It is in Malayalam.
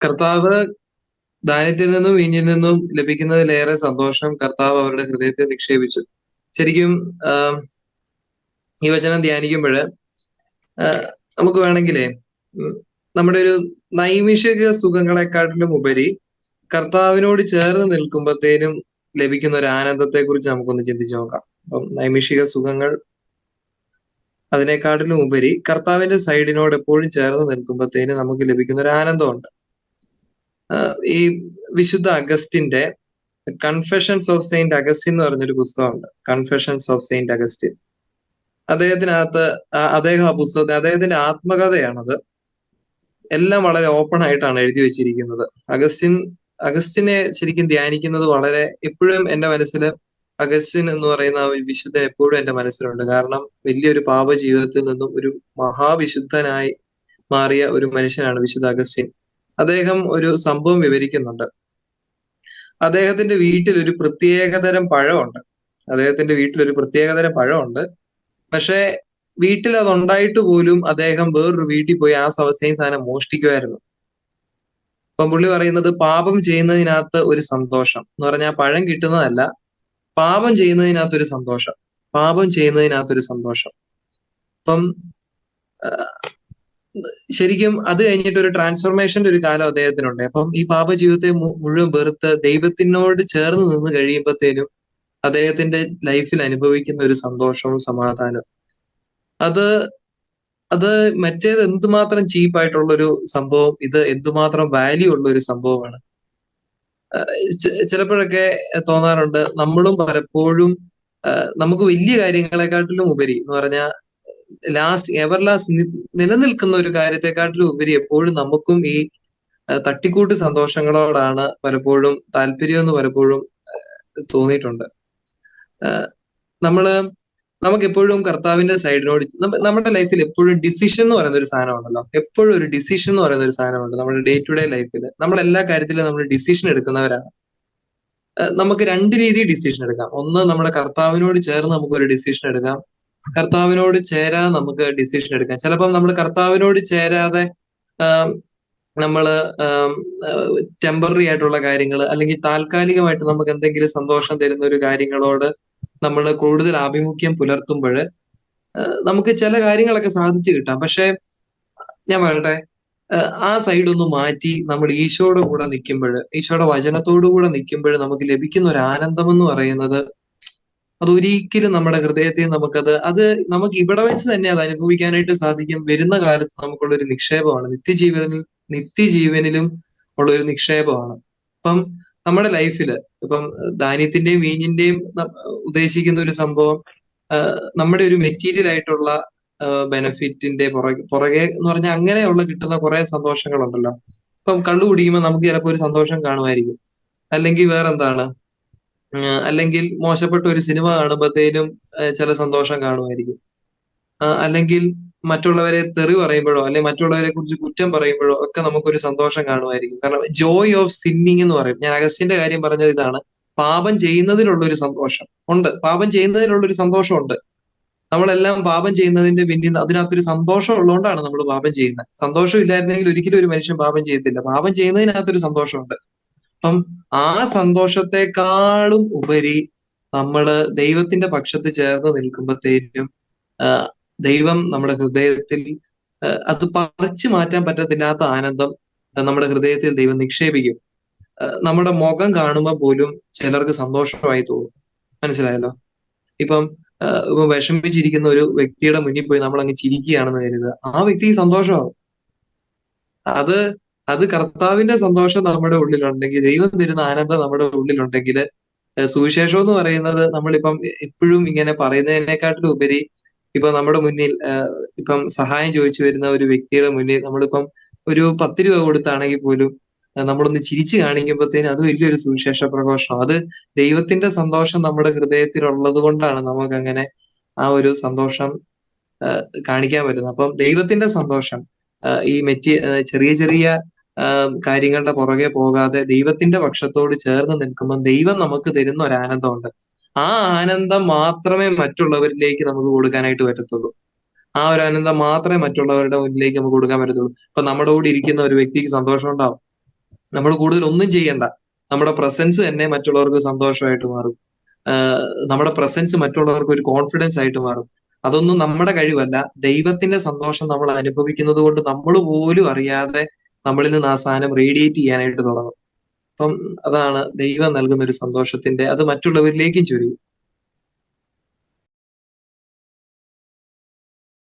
കർത്താവ് ദാനത്തിൽ നിന്നും വീഞ്ഞിൽ നിന്നും ലഭിക്കുന്നതിലേറെ സന്തോഷം കർത്താവ് അവരുടെ ഹൃദയത്തെ നിക്ഷേപിച്ചു. ശരിക്കും ഈ വചനം ധ്യാനിക്കുമ്പോൾ നമുക്ക് വേണമെങ്കിലേ നമ്മുടെ ഒരു നൈമിഷിക സുഖങ്ങളെക്കാട്ടിലും ഉപരി കർത്താവിനോട് ചേർന്ന് നിൽക്കുമ്പോഴത്തേനും ലഭിക്കുന്ന ഒരു ആനന്ദത്തെ കുറിച്ച് നമുക്കൊന്ന് ചിന്തിച്ചു നോക്കാം. അപ്പം നൈമിഷിക സുഖങ്ങൾ അതിനെക്കാട്ടിലും ഉപരി കർത്താവിന്റെ സൈഡിനോട് എപ്പോഴും ചേർന്ന് നിൽക്കുമ്പോഴത്തേനും നമുക്ക് ലഭിക്കുന്ന ഒരു ആനന്ദമുണ്ട്. ഈ വിശുദ്ധ അഗസ്റ്റിന്റെ കൺഫെഷൻസ് ഓഫ് സെയിന്റ് അഗസ്റ്റിൻ എന്ന് പറഞ്ഞൊരു പുസ്തകമുണ്ട്. കൺഫെഷൻസ് ഓഫ് സെയിന്റ് അഗസ്റ്റിൻ അദ്ദേഹത്തിനകത്ത് അദ്ദേഹം ആ പുസ്തകത്തെ അദ്ദേഹത്തിന്റെ ആത്മകഥയാണത്. എല്ലാം വളരെ ഓപ്പൺ ആയിട്ടാണ് എഴുതി വെച്ചിരിക്കുന്നത്. അഗസ്റ്റിൻ അഗസ്റ്റിനെ ശരിക്കും ധ്യാനിക്കുന്നത് വളരെ എപ്പോഴും എന്റെ മനസ്സിൽ അഗസ്റ്റിൻ എന്ന് പറയുന്ന വിശുദ്ധൻ എപ്പോഴും എന്റെ മനസ്സിലുണ്ട്. കാരണം വലിയൊരു പാപ ജീവിതത്തിൽ നിന്നും ഒരു മഹാവിശുദ്ധനായി മാറിയ ഒരു മനുഷ്യനാണ് വിശുദ്ധ അഗസ്റ്റിൻ. അദ്ദേഹം ഒരു സംഭവം വിവരിക്കുന്നുണ്ട്. അദ്ദേഹത്തിന്റെ വീട്ടിൽ ഒരു പ്രത്യേകതരം പഴമുണ്ട്. അദ്ദേഹത്തിന്റെ വീട്ടിൽ ഒരു പ്രത്യേകതരം പഴമുണ്ട്. പക്ഷേ വീട്ടിൽ അത് ഉണ്ടായിട്ട് പോലും അദ്ദേഹം വേറൊരു വീട്ടിൽ പോയി ആ സവസ്യം സെയിം സാധനം മോഷ്ടിക്കുമായിരുന്നു. അപ്പം പുള്ളി പറയുന്നത് പാപം ചെയ്യുന്നതിനകത്ത് ഒരു സന്തോഷം എന്ന് പറഞ്ഞാൽ പഴം കിട്ടുന്നതല്ല പാപം ചെയ്യുന്നതിനകത്ത് ഒരു സന്തോഷം പാപം ചെയ്യുന്നതിനകത്ത് ഒരു സന്തോഷം. അപ്പം ശരിക്കും അത് കഴിഞ്ഞിട്ട് ഒരു ട്രാൻസ്ഫോർമേഷന്റെ ഒരു കാലം അദ്ദേഹത്തിനുണ്ട്. അപ്പം ഈ പാപ ജീവിതത്തെ മുഴുവൻ വെറുത്ത് ദൈവത്തിനോട് ചേർന്ന് നിന്ന് കഴിയുമ്പോഴത്തേനും അദ്ദേഹത്തിന്റെ ലൈഫിൽ അനുഭവിക്കുന്ന ഒരു സന്തോഷവും സമാധാനവും. അത് അത് മറ്റേത് എന്തുമാത്രം ചീപ്പായിട്ടുള്ള ഒരു സംഭവം ഇത് എന്തുമാത്രം വാല്യൂ ഉള്ള ഒരു സംഭവമാണ് ചിലപ്പോഴൊക്കെ തോന്നാറുണ്ട് നമ്മളും പലപ്പോഴും നമുക്ക് വലിയ കാര്യങ്ങളെക്കാട്ടിലും ഉപരി എന്ന് പറഞ്ഞാൽ ലാസ്റ്റ് എവർ ലാസ്റ്റ് നിലനിൽക്കുന്ന ഒരു കാര്യത്തെക്കാട്ടിലും ഉപരി എപ്പോഴും നമുക്കും ഈ തട്ടിക്കൂട്ട് സന്തോഷങ്ങളോടാണ് പലപ്പോഴും താല്പര്യം എന്ന് പലപ്പോഴും തോന്നിയിട്ടുണ്ട്. നമ്മൾ നമുക്ക് എപ്പോഴും കർത്താവിന്റെ സൈഡിനോട് നമ്മ- നമ്മുടെ ലൈഫിൽ എപ്പോഴും ഡിസിഷൻ എന്ന് പറയുന്ന ഒരു സാധനമുണ്ടല്ലോ. എപ്പോഴും ഒരു ഡിസിഷൻ എന്ന് പറയുന്ന ഒരു സാധനമുണ്ട് നമ്മുടെ ഡേ ടു ഡേ ലൈഫിൽ നമ്മൾ എല്ലാ കാര്യത്തിലും നമ്മൾ ഡിസിഷൻ എടുക്കുന്നവരാണ്. നമുക്ക് രണ്ട് രീതി ഡിസിഷൻ എടുക്കാം. ഒന്ന് നമ്മുടെ കർത്താവിനോട് ചേർന്ന് നമുക്ക് ഒരു ഡിസിഷൻ എടുക്കാം. കർത്താവിനോട് ചേരാതെ നമുക്ക് ഡിസിഷൻ എടുക്കാം. ചിലപ്പം നമ്മൾ കർത്താവിനോട് ചേരാതെ നമ്മൾ ടെമ്പററി ആയിട്ടുള്ള കാര്യങ്ങൾ അല്ലെങ്കിൽ താൽക്കാലികമായിട്ട് നമുക്ക് എന്തെങ്കിലും സന്തോഷം തരുന്ന ഒരു കാര്യങ്ങളോട് നമ്മൾ കൂടുതൽ ആഭിമുഖ്യം പുലർത്തുമ്പോൾ നമുക്ക് ചില കാര്യങ്ങളൊക്കെ സാധിച്ചു കിട്ടാം. പക്ഷെ ഞാൻ പറയട്ടെ ആ സൈഡ് ഒന്ന് മാറ്റി നമ്മൾ ഈശോയുടെ കൂടെ നിൽക്കുമ്പോൾ ഈശോയുടെ വചനത്തോടു കൂടെ നിൽക്കുമ്പോൾ നമുക്ക് ലഭിക്കുന്ന ഒരു ആനന്ദം എന്ന് പറയുന്നത് അത് ഒരിക്കലും നമ്മുടെ ഹൃദയത്തെ നമുക്കത് അത് നമുക്ക് ഇവിടെ വെച്ച് തന്നെ അത് അനുഭവിക്കാനായിട്ട് സാധിക്കും. വരുന്ന കാലത്ത് നമുക്കുള്ള ഒരു നിക്ഷേപമാണ്. നിത്യജീവനിൽ നിത്യജീവനിലും ഉള്ള ഒരു നിക്ഷേപമാണ്. അപ്പം നമ്മുടെ ലൈഫിൽ ഇപ്പം ധാന്യത്തിന്റെയും വീഞ്ഞിന്റെയും ഉദ്ദേശിക്കുന്ന ഒരു സംഭവം നമ്മുടെ ഒരു മെറ്റീരിയൽ ആയിട്ടുള്ള ബെനഫിറ്റിന്റെ പുറകെ പുറകെ എന്ന് പറഞ്ഞാൽ അങ്ങനെയുള്ള കിട്ടുന്ന കുറെ സന്തോഷങ്ങളുണ്ടല്ലോ. ഇപ്പം കള്ളു കുടിക്കുമ്പോൾ നമുക്ക് ചിലപ്പോൾ ഒരു സന്തോഷം കാണുമായിരിക്കും. അല്ലെങ്കിൽ വേറെ എന്താണ് ഉം, അല്ലെങ്കിൽ മോശപ്പെട്ട ഒരു സിനിമ കാണുമ്പോഴത്തേനും ചില സന്തോഷം കാണുമായിരിക്കും. അല്ലെങ്കിൽ മറ്റുള്ളവരെ തെറി പറയുമ്പോഴോ അല്ലെങ്കിൽ മറ്റുള്ളവരെ കുറിച്ച് കുറ്റം പറയുമ്പോഴോ ഒക്കെ നമുക്കൊരു സന്തോഷം കാണുമായിരിക്കും. കാരണം ജോയ് ഓഫ് സിന്നിങ് എന്ന് പറയും. ഞാൻ അഗസ്റ്റിന്റെ കാര്യം പറഞ്ഞത് ഇതാണ്. പാപം ചെയ്യുന്നതിലുള്ള ഒരു സന്തോഷം ഉണ്ട്. പാപം ചെയ്യുന്നതിലുള്ള ഒരു സന്തോഷമുണ്ട്. നമ്മളെല്ലാം പാപം ചെയ്യുന്നതിന്റെ പിന്നിൽ അതിനകത്തൊരു സന്തോഷം ഉള്ളതുകൊണ്ടാണ് നമ്മൾ പാപം ചെയ്യുന്നത്. സന്തോഷം ഇല്ലായിരുന്നെങ്കിൽ ഒരിക്കലും ഒരു മനുഷ്യൻ പാപം ചെയ്യത്തില്ല. പാപം ചെയ്യുന്നതിനകത്തൊരു സന്തോഷമുണ്ട്. അപ്പം ആ സന്തോഷത്തെക്കാളും ഉപരി നമ്മൾ ദൈവത്തിന്റെ പക്ഷത്ത് ചേർന്ന് നിൽക്കുമ്പോഴത്തേനും ആഹ് ദൈവം നമ്മുടെ ഹൃദയത്തിൽ അത് പറിച്ചു മാറ്റാൻ പറ്റത്തില്ലാത്ത ആനന്ദം നമ്മുടെ ഹൃദയത്തിൽ ദൈവം നിക്ഷേപിക്കും. നമ്മുടെ മുഖം കാണുമ്പോൾ പോലും ചിലർക്ക് സന്തോഷമായി തോന്നും. മനസ്സിലായല്ലോ? ഇപ്പം ഇപ്പൊ വിഷമിച്ചിരിക്കുന്ന ഒരു വ്യക്തിയുടെ മുന്നിൽ പോയി നമ്മൾ അങ്ങ് ചിരിക്കുകയാണെന്ന് കരുതുക. ആ വ്യക്തിക്ക് സന്തോഷമാവും. അത് അത് കർത്താവിന്റെ സന്തോഷം നമ്മുടെ ഉള്ളിലുണ്ടെങ്കിൽ ദൈവം തരുന്ന ആനന്ദം നമ്മുടെ ഉള്ളിലുണ്ടെങ്കിൽ സുവിശേഷം എന്ന് പറയുന്നത് നമ്മളിപ്പം എപ്പോഴും ഇങ്ങനെ പറയുന്നതിനെക്കാട്ടിലും ഉപരി ഇപ്പൊ നമ്മുടെ മുന്നിൽ ഇപ്പം സഹായം ചോദിച്ചു വരുന്ന ഒരു വ്യക്തിയുടെ മുന്നിൽ നമ്മളിപ്പം ഒരു പത്ത് രൂപ കൊടുത്താണെങ്കിൽ പോലും നമ്മളൊന്ന് ചിരിച്ചു കാണിക്കുമ്പോഴത്തേനും അത് വലിയൊരു സുവിശേഷ പ്രഘോഷണം. അത് ദൈവത്തിന്റെ സന്തോഷം നമ്മുടെ ഹൃദയത്തിൽ ഉള്ളത് കൊണ്ടാണ് നമുക്ക് അങ്ങനെ ആ ഒരു സന്തോഷം കാണിക്കാൻ പറ്റുന്നത്. അപ്പം ദൈവത്തിന്റെ സന്തോഷം ഈ മെറ്റി ചെറിയ ചെറിയ കാര്യങ്ങളുടെ പുറകെ പോകാതെ ദൈവത്തിന്റെ പക്ഷത്തോട് ചേർന്ന് നിൽക്കുമ്പോൾ ദൈവം നമുക്ക് തരുന്ന ഒരു ആനന്ദമുണ്ട്. ആ ആനന്ദം മാത്രമേ മറ്റുള്ളവരിലേക്ക് നമുക്ക് കൊടുക്കാനായിട്ട് പറ്റത്തുള്ളൂ. ആ ഒരു ആനന്ദം മാത്രമേ മറ്റുള്ളവരുടെ മുന്നിലേക്ക് നമുക്ക് കൊടുക്കാൻ പറ്റത്തുള്ളൂ. ഇപ്പൊ നമ്മുടെ കൂടെ ഇരിക്കുന്ന ഒരു വ്യക്തിക്ക് സന്തോഷം ഉണ്ടാവും. നമ്മൾ കൂടുതൽ ഒന്നും ചെയ്യണ്ട. നമ്മുടെ പ്രസൻസ് തന്നെ മറ്റുള്ളവർക്ക് സന്തോഷമായിട്ട് മാറും. നമ്മുടെ പ്രസൻസ് മറ്റുള്ളവർക്ക് ഒരു കോൺഫിഡൻസ് ആയിട്ട് മാറും. അതൊന്നും നമ്മുടെ കഴിവല്ല. ദൈവത്തിന്റെ സന്തോഷം നമ്മൾ അനുഭവിക്കുന്നത് കൊണ്ട് നമ്മൾ പോലും അറിയാതെ നമ്മളിൽ നിന്ന് ആ സാധനം റേഡിയേറ്റ് ചെയ്യാനായിട്ട് തുടങ്ങും. അപ്പം അതാണ് ദൈവം നൽകുന്ന ഒരു സന്തോഷത്തിന്റെ അത് മറ്റുള്ളവരിലേക്കും ചൊരിയും.